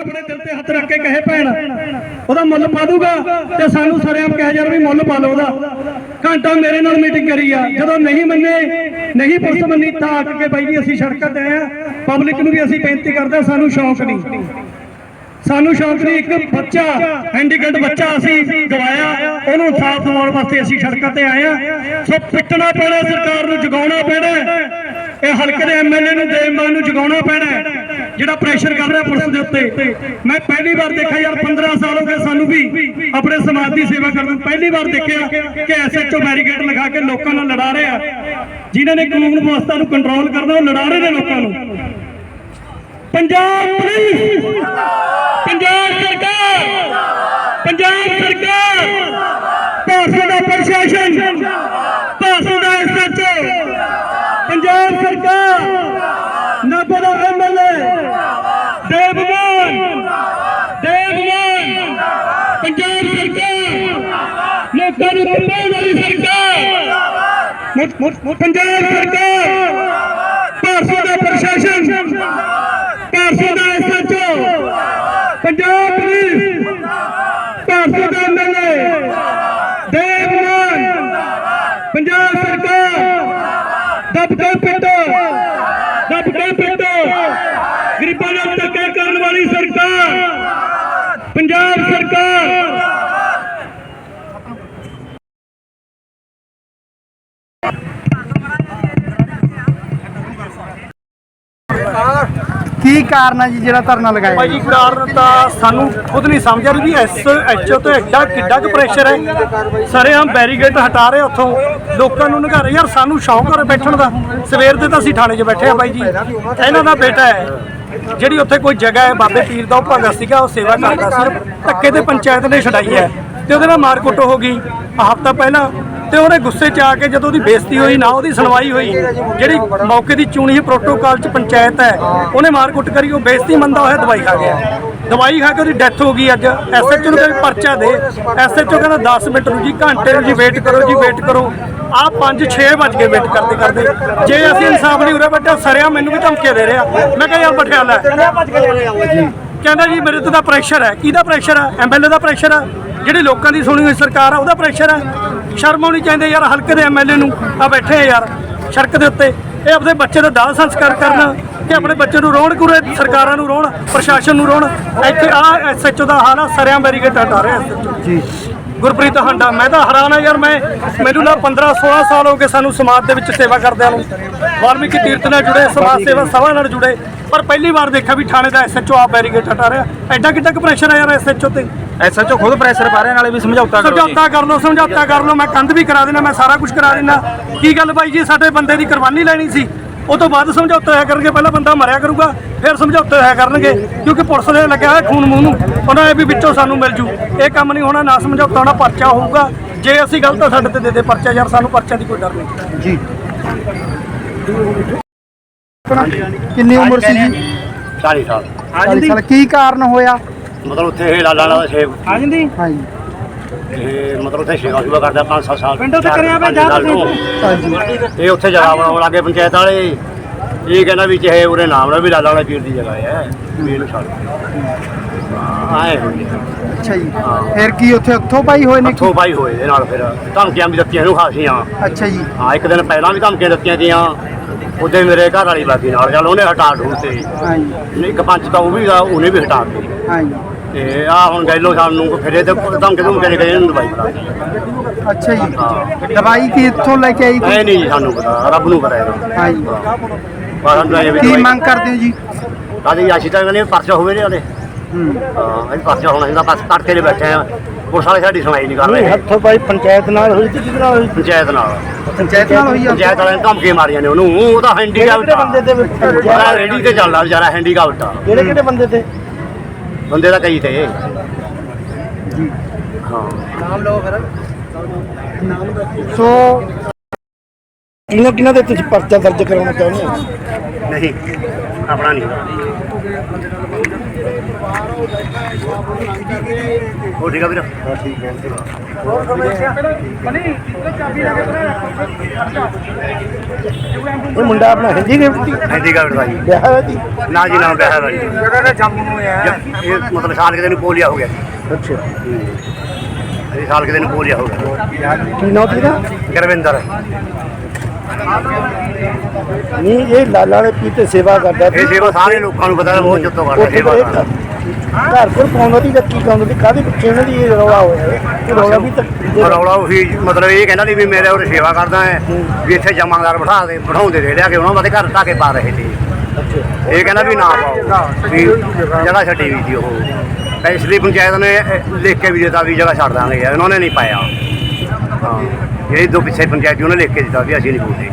ਆਪਣੇ ਦਿਲ ਤੇ ਹੱਥ ਰੱਖ ਕੇ ਕਹੇ ਭੈਣ, ਉਹਦਾ ਮੁੱਲ ਪਾ ਦੂਗਾ ਤੇ ਸਾਨੂੰ ਸਰਿਆਮ ਕਹਿ ਯਾਰ ਵੀ ਮੁੱਲ ਪਾ ਲਓ ਉਹਦਾ। ਘੰਟਾ ਮੇਰੇ ਨਾਲ ਮੀਟਿੰਗ ਕਰੀ ਆ, ਜਦੋਂ ਨਹੀਂ ਮੰਨੇ, ਨਹੀਂ ਪੁਲਿਸ ਮੰਨੀ ਤਾਂ ਅੱਕ ਕੇ ਬਾਈ ਜੀ ਅਸੀਂ ਸੜਕਾਂ ਤੇ ਆਏ ਆ। ਪਬਲਿਕ ਨੂੰ ਵੀ ਅਸੀਂ ਬੇਨਤੀ ਕਰਦੇ ਸਾਨੂੰ ਸ਼ੌਂਕ ਨਹੀਂ। ਸਾਨੂੰ ਸ਼ੌਂਕ ਨਹੀਂ, ਇੱਕ ਬੱਚਾ ਹੈਂਡੀਕੈਪ ਬੱਚਾ ਅਸੀਂ ਗਵਾਇਆ, ਉਹਨੂੰ ਇਨਸਾਫ ਦਿਵਾਉਣ ਵਾਸਤੇ ਅਸੀਂ ਸੜਕਾਂ ਤੇ ਆਏ ਆ। ਸੋ ਪਿੱਟਣਾ ਪੈਣਾ, ਸਰਕਾਰ ਨੂੰ ਜਗਾਉਣਾ ਪੈਣਾ। ਇਹ ਹਲਕੇ ਦੇ ਐਮਐਲਏ ਨੂੰ ਦੇਵਮਾਨ ਨੂੰ ਜਗਾਉਣਾ ਪੈਣਾ। ਜਿਹੜਾ ਪ੍ਰੈਸ਼ਰ ਕਰ ਰਿਹਾ ਪੁਲਿਸ ਦੇ ਉੱਤੇ। ਮੈਂ ਪਹਿਲੀ ਵਾਰ ਦੇਖਿਆ ਯਾਰ 15 ਸਾਲ ਹੋ ਗਏ ਸਾਨੂੰ ਵੀ ਆਪਣੇ ਸਮਾਜ ਦੀ ਸੇਵਾ ਕਰਨ ਨੂੰ। ਪਹਿਲੀ ਵਾਰ ਦੇਖਿਆ ਕਿ ਐਸਐਚਓ ਬੈਰੀਕੇਡ ਲਗਾ ਕੇ ਲੋਕਾਂ ਨਾਲ ਲੜਾ ਰਿਹਾ। ਜਿਨ੍ਹਾਂ ਨੇ ਕਾਨੂੰਨ ਵਿਵਸਥਾ ਨੂੰ ਕੰਟਰੋਲ ਕਰਨਾ, ਉਹ ਲੜਾ ਰਹੇ ਨੇ ਲੋਕਾਂ ਨੂੰ। ਪੰਜਾਬ ਪੁਲਿਸ! ਪੰਜਾਬ ਸਰਕਾਰ! ਪੰਜਾਬ ਸਰਕਾਰ! ਭਾਰਤ ਦਾ ਪ੍ਰਸ਼ਾਸਨ ਭਾਰਤ ਦਾ ਐਸਐਚਓ ਪੰਜਾਬ ਸਰਕਾਰ ਨਾਭਾ ਦਾ ਐਮਐਲਏ ਦੇਵਮਾਨ ਦੇਵਮਾਨ ਪੰਜਾਬ ਸਰਕਾਰ ਲੋਕਾਂ ਨੂੰ ਤਪਾਉਣ ਵਾਲੀ ਸਰਕਾਰ ਮੁੱਖ- ਮੁੱਖ- ਮੁੱਖ ਪੰਜਾਬ ਸਰਕਾਰ ਭਾਰਤ ਦਾ ਪ੍ਰਸ਼ਾਸਨ। ਭਾਰਤ ਦਾ ਐਸਐਚਓ ਪੰਜਾਬ ਪੁਲਿਸ। ਭਾਰਤ ਦਾ ਐਮਐਲਏ ਦੇਵਮਾਨ ਪੰਜਾਬ ਸਰਕਾਰ ਦੱਬ ਕੇ ਪਿੱਟੋ ਦੱਬ ਕੇ ਪਿੱਟੋ ਗਰੀਬਾਂ ਨਾਲ ਧੱਕਾ ਕਰਨ ਵਾਲੀ ਸਰਕਾਰ ਪੰਜਾਬ ਸਰਕਾਰ ਕੀ ਕਾਰਨ ਹੈ ਜੀ ਜਿਹੜਾ ਧਰਨਾ ਲਗਾਇਆ ਭਾਈ ਜੀ ਕਾਰਨ ਤਾਂ ਸਾਨੂੰ ਖੁਦ ਨਹੀਂ ਸਮਝ ਆ ਰਹੀ ਵੀ ਐਸ ਐਚਓ ਤੋਂ ਐਡਾ ਕਿੱਡਾ ਕੁ ਪ੍ਰੈਸ਼ਰ ਹੈ। ਸਾਰੇ ਆਮ ਬੈਰੀਗੇਡ ਹਟਾ ਰਹੇ ਉੱਥੋਂ। ਲੋਕਾਂ ਨੂੰ ਨਿਘਾ ਰਹੇ ਯਾਰ ਸਾਨੂੰ ਸ਼ੌਂਕ ਹੋ ਬੈਠਣ ਦਾ। ਸਵੇਰ ਦੇ ਤਾਂ ਅਸੀਂ ਥਾਣੇ 'ਚ ਬੈਠੇ ਆ ਬਾਈ ਜੀ। ਇਹਨਾਂ ਦਾ ਬੇਟਾ ਹੈ, ਜਿਹੜੀ ਉੱਥੇ ਕੋਈ ਜਗ੍ਹਾ ਹੈ, ਬਾਬੇ ਪੀਰ ਦਾ ਉਹ ਭਗਤ ਸੀਗਾ, ਉਹ ਸੇਵਾ ਕਰਦਾ ਸੀ। ਧੱਕੇ ਤੇ ਪੰਚਾਇਤ ਨੇ ਛਡਾਈ ਹੈ। ਤੇ ਉਹਦੇ ਨਾਲ ਮਾਰਕੁੱਟ ਹੋ ਗਈ। ਹਫਤਾ ਪਹਿਲਾਂ ਤੇ ਉਹਨੇ ਗੁੱਸੇ 'ਚ ਆ ਕੇ ਜਦੋਂ ਉਹਦੀ ਬੇਇੱਜ਼ਤੀ ਹੋਈ, ਨਾ ਉਹਦੀ ਸੁਣਵਾਈ ਹੋਈ, ਜਿਹੜੀ ਮੌਕੇ ਦੀ ਚੁਣੀ ਹੋਈ ਪ੍ਰੋਟੋਕਾਲ 'ਚ ਪੰਚਾਇਤ ਹੈ, ਉਹਨੇ ਮਾਰਕੁੱਟ ਕਰੀ, ਉਹ ਬੇਇੱਜ਼ਤੀ ਮੰਨਦਾ ਹੋਇਆ ਦਵਾਈ ਖਾ ਗਿਆ। ਦਵਾਈ ਖਾ ਕੇ ਉਹਦੀ ਡੈਥ ਹੋ ਗਈ ਅੱਜ। ਐਸਐਚਓ ਨੂੰ ਕਹਿੰਦੇ ਪਰਚਾ ਦੇ। ਐਸਐਚਓ ਕਹਿੰਦਾ 10 ਮਿੰਟ ਨੂੰ ਜੀ ਘੰਟੇ ਨੂੰ ਜੀ ਵੇਟ ਕਰੋ ਜੀ ਵੇਟ ਕਰੋ। ਆ 5-6 ਵੱਜ ਕੇ ਵੇਟ ਕਰਦੇ ਕਰਦੇ। ਜੇ ਅਸੀਂ ਇਨਸਾਫ ਨਹੀਂ ਉਰੇ ਬੈਠਾ ਸਰਿਆ ਮੈਨੂੰ ਵੀ ਧਮਕੀਆਂ ਦੇ ਰਿਹਾ। ਮੈਂ ਕਿਹਾ, ਯਾਰ ਬਠਿਆ ਕਹਿੰਦਾ ਜੀ, ਮੇਰੇ ਤੇ ਤਾਂ ਪ੍ਰੈਸ਼ਰ ਹੈ। ਕਿਹਦਾ ਪ੍ਰੈਸ਼ਰ ਹੈ? ਐਮਐਲਏ ਦਾ ਪ੍ਰੈਸ਼ਰ ਹੈ। ਜਿਹੜੀ ਲੋਕਾਂ ਦੀ ਸੁਣੀ ਹੋਈ ਸਰਕਾਰ ਆ ਉਹਦਾ ਪ੍ਰੈਸ਼ਰ ਹੈ ਸ਼ਰਮ ਆਉਣੀ ਚਾਹੀਦੀ ਯਾਰ ਹਲਕੇ ਦੇ ਐਮਐਲਏ ਨੂੰ। ਆ ਬੈਠੇ ਆ ਯਾਰ ਸੜਕ ਦੇ ਉੱਤੇ। ਇਹ ਆਪਣੇ ਬੱਚੇ ਦਾ ਦਾਹ ਸੰਸਕਾਰ ਕਰਨ ਕਿ ਆਪਣੇ ਬੱਚੇ ਨੂੰ ਰੋਣ ਕੁਰੇ ਸਰਕਾਰਾਂ ਨੂੰ ਰੋਣ ਪ੍ਰਸ਼ਾਸਨ ਨੂੰ ਰੋਣ। ਇੱਥੇ ਆ ਐਸਐਚਓ ਦਾ ਹਾਲ ਆ ਸਰਿਆਂ ਬੈਰੀਕੇਡ ਹਟਾ ਰਿਹਾ ਜੀ। ਗੁਰਪ੍ਰੀਤ ਹਾਂਡਾ ਮੈਂ ਤਾਂ ਹੈਰਾਨ ਆ ਯਾਰ ਮੈਂ ਮੈਨੂੰ ਨਾ 15 16 ਸਾਲ ਹੋ ਗਏ ਸਾਨੂੰ ਸਮਾਜ ਦੇ ਵਿੱਚ ਸੇਵਾ ਕਰਦਿਆਂ ਨੂੰ। ਵਾਲਮੀਕੀ ਤੀਰਥ ਨਾਲ ਜੁੜੇ ਸਮਾਜ ਸੇਵਾ ਸਭਾ ਨਾਲ ਜੁੜੇ। ਪਰ ਪਹਿਲੀ ਵਾਰ ਦੇਖਿਆ ਵੀ ਥਾਣੇ ਦਾ ਐਸਐਚਓ ਆ ਬੈਰੀਕੇਡ ਹਟਾ ਰਿਹਾ। ਐਡਾ ਕਿੱਡਾ ਕੁ ਪ੍ਰੈਸ਼ਰ ਆ ਯਾਰ ਐਸਐਚਓ ਤੇ। ਐਸਐਚਓ ਖੁਦ ਪ੍ਰੈਸ਼ਰ ਪਾ ਰਹੇ ਨਾਲੇ ਵੀ ਸਮਝੌਤਾ ਕਰੋ ਜੀ। ਸਮਝੌਤਾ ਕਰ ਲਓ ਸਮਝੌਤਾ ਕਰ ਲਓ ਮੈਂ ਕੰਧ ਵੀ ਕਰਾ ਦੇਣਾ ਮੈਂ ਸਾਰਾ ਕੁਝ ਕਰਾ ਦੇਣਾ ਕੀ ਗੱਲ ਬਾਈ ਜੀ ਸਾਡੇ ਬੰਦੇ ਦੀ ਕੁਰਬਾਨੀ ਲੈਣੀ ਸੀ। ਉਹ ਤੋਂ ਬਾਅਦ ਸਮਝੌਤਾ ਹੋਇਆ ਕਰਨਗੇ ਪਹਿਲਾਂ ਬੰਦਾ ਮਰਿਆ ਕਰੂਗਾ ਫਿਰ ਸਮਝੌਤੇ ਹੋਇਆ ਕਰਨਗੇ ਕਿਉਂਕਿ ਪੁਲਿਸ ਦੇ ਲੱਗਿਆ ਹੋਇਆ ਖੂਨ ਮੂੰਹ ਨੂੰ। ਉਹਨਾਂ ਇਹ ਵੀ ਵਿੱਚੋਂ ਸਾਨੂੰ ਮਿਲ ਜੂ। ਇਹ ਕੰਮ ਨਹੀਂ ਹੋਣਾ ਨਾ ਸਮਝੌਤਾ ਹੋਣਾ ਪਰਚਾ ਹੋਊਗਾ। ਜੇ ਅਸੀਂ ਗਲਤ ਆ ਸਾਡੇ ਤੇ ਦੇ ਦੇ ਪਰਚਾ। ਯਾਰ ਸਾਨੂੰ ਪਰਚਾ ਦੀ ਕੋਈ ਡਰ ਨਹੀਂ। ਜੀ। ਕਿੰਨੀ ਉਮਰ ਸੀ ਜੀ? 40 ਸਾਲ। 40 ਸਾਲ। ਕੀ ਕਾਰਨ ਹੋਇਆ? ਮਤਲਬ ਉੱਥੇ ਇਹ ਲਾਲਾ ਦਾ ਸੇਬ ਆ ਜਾਂਦੀ? ਹਾਂਜੀ। ਇਹ ਮਤਲਬ ਉੱਥੇ ਸੇਵਾ ਸੁਭਾ ਕਰਦਾ 5-7 ਸਾਲ। ਪਿੰਡੋਂ ਤੇ ਕਰਿਆ ਪੰਜ ਜਾ ਤੁਸੀਂ। ਹਾਂਜੀ। ਇਹ ਉੱਥੇ ਜਗ੍ਹਾ ਬਣਾਉਣ ਲੱਗੇ ਪੰਚਾਇਤ ਵਾਲੇ। ਇਹ ਕਹਿੰਦਾ ਵੀ ਚਾਹੇ ਉਹਦੇ ਨਾਮ ਨਾਲ ਵੀ ਲਾਲਾ ਵਾਲਾ ਪੀਰ ਦੀ ਜਗ੍ਹਾ ਹੈ ਵੀ ਇਹਨੂੰ ਛੱਡ ਆਏ ਹੋਈ ਅੱਛਾ ਜੀ। ਫਿਰ ਕੀ ਉੱਥੇ ਉੱਥੋਂ ਪਾਈ ਹੋਏ ਨੇ? ਹੱਥੋਂ ਬਾਈ ਹੋਏ ਇਹਦੇ ਨਾਲ ਫਿਰ। ਧਮਕੀਆਂ ਵੀ ਦਿੱਤੀਆਂ ਇਹਨੂੰ ਖਾਸੀਆਂ। ਅੱਛਾ ਜੀ। ਹਾਂ ਇੱਕ ਦਿਨ ਪਹਿਲਾਂ ਵੀ ਧਮਕੀਆਂ ਦਿੱਤੀਆਂ ਤੀਆਂ। ਉਹਦੇ ਮੇਰੇ ਘਰ ਵਾਲੀ ਬਾਗੀ ਨਾਲ ਚੱਲ ਉਹਨੇ ਹਟਾ ਢੂਰ ਤੇ ਹਾਂਜੀ। ਇੱਕ ਪੰਚ ਤਾਂ ਉਹ ਵੀ ਉਹਨੇ ਵੀ ਹਟਾ ਦਿੱਤੀ। ਹਾਂਜੀ। ਤੇ ਆ ਹੁਣ ਗੈਲੋ ਸਾਨੂੰ ਫਿਰੇ ਤੇ ਧਮਕੇ ਧਮਕੇ ਦੇ ਇਹਨੂੰ ਦਵਾਈ ਬਣਾ ਦਿੱਤੀ ਅੱਛਾ ਜੀ। ਦਵਾਈ ਕਿੱਥੋਂ ਲੈ ਕੇ ਆਈ ਐ ਨਹੀਂ ਜੀ ਸਾਨੂੰ ਪਤਾ। ਰੱਬ ਨੂੰ ਪਤਾ ਇਹਦਾ। ਹਾਂਜੀ ਬਾਰਾਂ ਦਾ ਇਹ ਵੀ ਕੀ ਮੰਗ ਕਰਦੇ ਹੋ ਜੀ? ਕਾਦੀ ਆਸ਼ੀ ਤਾਂ ਕਹਿੰਦੇ ਪਰਚਾ ਹੋਵੇ ਨੇ ਉਹਦੇ ਹੂੰ। ਹਾਂ ਇਹ ਪਰਚਾ ਹੋਣਾ ਚਾਹੀਦਾ। ਬਸ ਤੜਕੇ ਦੇ ਬੈਠੇ ਆ। ਪੁਲਿਸ ਵਾਲੇ ਸਾਡੀ ਸੁਣਾਈ ਨਹੀਂ ਕਰ ਰਹੇ। ਹੱਥੋਂ ਬਾਈ ਪੰਚਾਇਤ ਨਾਲ ਹੋਈ ਤੇ ਕਿਹਦੇ ਨਾਲ ਹੋਈ? ਪੰਚਾਇਤ ਨਾਲ। ਪੰਚਾਇਤ ਨਾਲ ਹੋਈ ਆ? ਪੰਚਾਇਤ ਵਾਲਿਆਂ ਨੇ ਧਮਕੇ ਮਾਰੀਆਂ ਨੇ ਉਹਨੂੰ। ਉਹ ਤਾਂ ਹੈਂਡੀਕੈਪਟ ਬੰਦੇ ਤੇ ਆ ਰੇਡੀ ਤੇ ਚੱਲਦਾ ਵਿਚਾਰਾ ਹੈਂਡੀਕੈਪਟ ਆ ਕਿਹੜੇ ਕਿਹੜੇ ਬੰਦੇ ਤੇ? ਬੰਦੇ ਦਾ ਕਈ ਤੇ ਹਾਂ। ਸੋ ਕਿਹਨਾਂ ਕਿਹਨਾਂ ਦੇ ਤੁਸੀਂ ਪਰਚਾ ਦਰਜ ਕਰਾਉਣਾ ਚਾਹੁੰਦੇ ਹੋ? ਨਹੀਂ। ਆਪਣਾ ਨਹੀਂ। ਉਹ ਠੀਕ ਆ ਵੀਰ? ਇਹ ਮੁੰਡਾ ਆਪਣਾ ਹਿੰਦੀ ਗਿਫਟ ਹਾਂ ਠੀਕ ਆ ਵੀਰ ਭਾਈ। ਵਿਆਹ ਹੋਇਆ ਜੀ? ਨਾ ਜੀ ਨਾ ਪਿਆ ਹੈ ਜੀ ਜਿਹੜਾ ਜੰਮ ਇਹ ਮਤਲਬ ਸਾਲ ਕਿਤੇ ਨੂੰ ਪੋਲੀਆ ਹੋ ਗਿਆ। ਅੱਛਾ। ਇਹ ਸਾਲ ਕਿਤੇ ਨੂੰ ਪੋਲੀਆ ਹੋ ਗਿਆ। ਕੀ ਨਾਮ ਸੀ ਨਾ ਗੁਰਵਿੰਦਰ ਨਹੀਂ ਇਹ ਲਾਲਾ ਵਾਲੇ ਪੀਤੇ ਸੇਵਾ ਕਰਦਾ ਇਹ ਸੇਵਾ ਸਾਰੇ ਲੋਕਾਂ ਨੂੰ ਪਤਾ ਬਹੁਤ ਚੁੱਤੋਂ ਕਰਦਾ ਸੇਵਾ ਕਰਦਾ। ਘਰ ਘਰ ਪਾਉਂਦਾ ਦੀ ਕੀ ਕਹਿੰਦਾ ਦੀ ਕਾਹਦੇ ਪਿੱਛੇ ਇਹਨਾਂ ਦੀ ਇਹ ਰੌਲਾ ਹੋਇਆ? ਇਹ ਰੌਲਾ ਵੀ ਤਾਂ ਰੌਲਾ ਉਹੀ ਮਤਲਬ ਇਹ ਕਹਿੰਦਾ ਨਹੀਂ ਵੀ ਮੇਰੇ ਉਹ ਸੇਵਾ ਕਰਦਾ ਹੈ ਵੀ ਇੱਥੇ ਜਮਾਦਾਰ ਬਿਠਾ ਦੇ ਬਿਠਾਉਂਦੇ ਦੇ ਲਿਆ ਕੇ ਉਹਨਾਂ ਦੇ ਘਰ ਢਾਕੇ ਪਾ ਰਹੇ ਸੀ। ਇਹ ਕਹਿੰਦਾ ਵੀ ਨਾ ਪਾਓ ਵੀ ਜਗ੍ਹਾ ਛੱਡੀ ਵੀ ਸੀ ਉਹ। ਇਸ ਲਈ ਪੰਚਾਇਤ ਨੇ ਲਿਖ ਕੇ ਵੀ ਦਿੱਤਾ ਵੀ ਜਗ੍ਹਾ ਛੱਡ ਦਾਂਗੇ ਯਾਰ ਉਹਨਾਂ ਨੇ ਨਹੀਂ ਪਾਇਆ। ਹਾਂ। ਜਿਹੜੀ ਦੋ ਪਿੱਛੇ ਪੰਚਾਇਤ ਉਹਨੇ ਲਿਖ ਕੇ ਦਿੱਤਾ ਵੀ ਅਸੀਂ ਨਹੀਂ ਬੋਲਦੇ।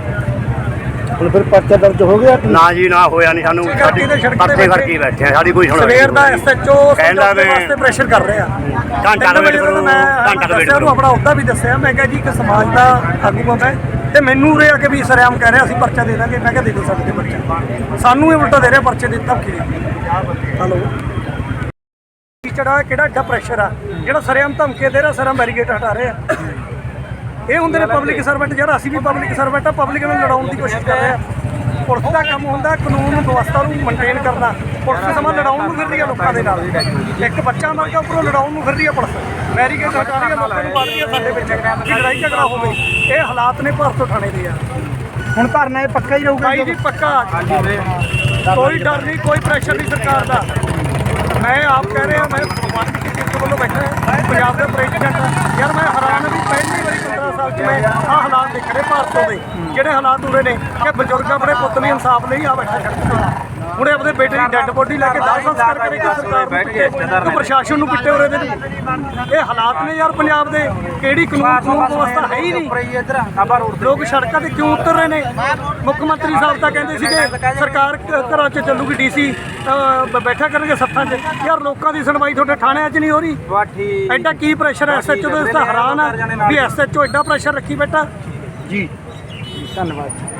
ਹੁਣ ਫਿਰ ਪਰਚਾ ਦਰਜ ਹੋ ਗਿਆ ਨਾ ਜੀ ਨਾ ਹੋਇਆ ਨਹੀਂ ਸਾਨੂੰ। ਤੇ ਪਰਚੇ ਕਰਕੇ ਬੈਠੇ ਆ ਸਾਡੀ ਕੋਈ ਸੁਣਵਾਈ ਸਵੇਰ ਦਾ। ਐਸਐਚਓ ਕਹਿੰਦਾ ਵੀ ਵਾਸਤੇ ਪ੍ਰੈਸ਼ਰ ਕਰ ਰਹੇ। ਆ ਘੰਟਾ ਤਿੰਨ ਵੇਟ ਕਰੋ, ਮੈਂ ਘੰਟਾ ਵੇਟ ਦੱਸਿਆ ਉਹਨੂੰ ਕਰੋ। ਆਪਣਾ ਉਹਦਾ ਵੀ ਦੱਸਿਆ। ਮੈਂ ਕਿਹਾ ਜੀ ਕਿ ਸਮਾਜ ਦਾ ਆਗੂ ਆ ਮੈਂ। ਤੇ ਮੈਨੂੰ ਉਰੇ ਆ ਕੇ ਵੀ ਸਰਿਆਮ ਕਹਿ ਰਿਹਾ ਅਸੀਂ ਪਰਚਾ ਦੇ ਦਾਂਗੇ। ਮੈਂ ਕਿਹਾ ਦੇ ਦਿਓ ਸਾਡੇ ਤੇ ਪਰਚਾ। ਸਾਨੂੰ ਇਹ ਉਲਟਾ ਦੇ ਰਿਹਾ ਪਰਚੇ ਦੇ ਧਮਕੀ ਦੇ ਹਲੋ ਚੜਾ ਕਿਹੜਾ ਪ੍ਰੈਸ਼ਰ ਆ? ਜਿਹੜਾ ਸਰਿਆਮ ਧਮਕੇ ਦੇ ਰਿਹਾ ਸਰਿਆਮ ਬੈਰੀਗੇਟ ਹਟਾ ਰਹੇ। ਇਹ ਹੁੰਦੇ ਨੇ ਪਬਲਿਕ ਸਰਵੈਂਟ ਯਾਰ ਅਸੀਂ ਵੀ ਪਬਲਿਕ ਸਰਵੈਂਟ ਆ ਪਬਲਿਕ ਨੂੰ ਲੜਾਉਣ ਦੀ ਕੋਸ਼ਿਸ਼ ਕਰ ਰਹੇ ਆ। ਪੁਲਿਸ ਦਾ ਕੰਮ ਹੁੰਦਾ ਕਾਨੂੰਨ ਵਿਵਸਥਾ ਨੂੰ ਮੇਨਟੇਨ ਕਰਨਾ। ਪੁਲਿਸ ਸਮਾਂ ਲੜਾਉਣ ਨੂੰ ਫਿਰ ਰਹੀ ਆ ਲੋਕਾਂ ਦੇ ਨਾਲ। ਇੱਕ ਬੱਚਾ ਮਰ ਗਿਆ ਉੱਪਰੋਂ ਲੜਾਉਣ ਨੂੰ ਫਿਰ ਰਹੀ ਆ ਪੁਲਿਸ। ਬੈਰੀਕੇਡ ਹਟਾ ਰਹੀ ਆ ਲੋਕਾਂ ਨੂੰ ਬਾਹਰ ਆ ਸਾਡੇ ਵਿੱਚ। ਕਿ ਲੜਾਈ ਝਗੜਾ ਹੋਵੇ। ਇਹ ਹਾਲਾਤ ਨੇ ਭਾਰਤ ਥਾਣੇ ਦੇ ਆ। ਹੁਣ ਧਰਨਾ ਇਹ ਪੱਕਾ ਹੀ ਰਹੂਗਾ ਜੀ ਪੱਕਾ। ਕੋਈ ਡਰ ਨਹੀਂ ਕੋਈ ਪ੍ਰੈਸ਼ਰ ਨਹੀਂ ਸਰਕਾਰ ਦਾ। ਮੈਂ ਆਪ ਕਹਿ ਰਿਹਾ ਮੈਂ ਵੱਲੋਂ ਬੈਠਾ ਪੰਜਾਬ ਦਾ ਪ੍ਰੈਜ਼ੀਡੈਂਟ। ਯਾਰ ਵਾਰੀ 15 ਆਹ ਹਾਲਾਤ ਦੇਖ ਰਹੇ ਭਾਰਤ ਦੇ। ਜਿਹੜੇ ਹਾਲਾਤ ਉਰੇ ਨੇ, ਕਿ ਬਜ਼ੁਰਗ ਆਪਣੇ ਪੁੱਤ ਲਈ ਇਨਸਾਫ ਨਹੀਂ ਆ ਬੈਠਾ ਸੜਕ ਹੁਣੇ ਆਪਣੇ ਬੇਟੇ ਦੀ ਡੈੱਡ ਬੋਡੀ ਲੈ ਕੇ ਦਾਹ ਸੰਸਕਾਰ ਕਰੇਗਾ ਸਰਕਾਰ ਬੈਠ ਕੇ ਤੇ ਪ੍ਰਸ਼ਾਸਨ ਨੂੰ ਪਿੱਟੇ ਉਰੇ ਦੇ ਨੇ ਇਹ ਹਾਲਾਤ ਨੇ ਯਾਰ ਪੰਜਾਬ ਦੇ। ਕਿਹੜੀ ਕਾਨੂੰਨ ਕਾਨੂੰਨ ਵਿਵਸਥਾ ਹੈ ਹੀ ਨਹੀਂ। ਲੋਕ ਸੜਕਾਂ ਤੇ ਕਿਉਂ ਉਤਰ ਰਹੇ ਨੇ? ਮੁੱਖ ਮੰਤਰੀ ਸਾਹਿਬ ਤਾਂ ਕਹਿੰਦੇ ਸੀਗੇ ਸਰਕਾਰ ਘਰਾਂ 'ਚ ਚੱਲੂਗੀ ਡੀਸੀ ਬੈਠਾ ਕਰਨਗੇ ਸੱਥਾਂ 'ਚ। ਯਾਰ ਲੋਕਾਂ ਦੀ ਸੁਣਵਾਈ ਤੁਹਾਡੇ ਥਾਣਿਆਂ 'ਚ ਨਹੀਂ ਹੋ ਰਹੀ। ਐਡਾ ਕੀ ਪ੍ਰੈਸ਼ਰ ਹੈ? ਐਸਐਚਓ ਦਾ ਹੈਰਾਨ ਆ ਵੀ ਐਸਐਚਓ ਐਡਾ ਪ੍ਰੈਸ਼ਰ ਰੱਖੀ ਬੈਠਾ। ਜੀ। ਧੰਨਵਾਦ।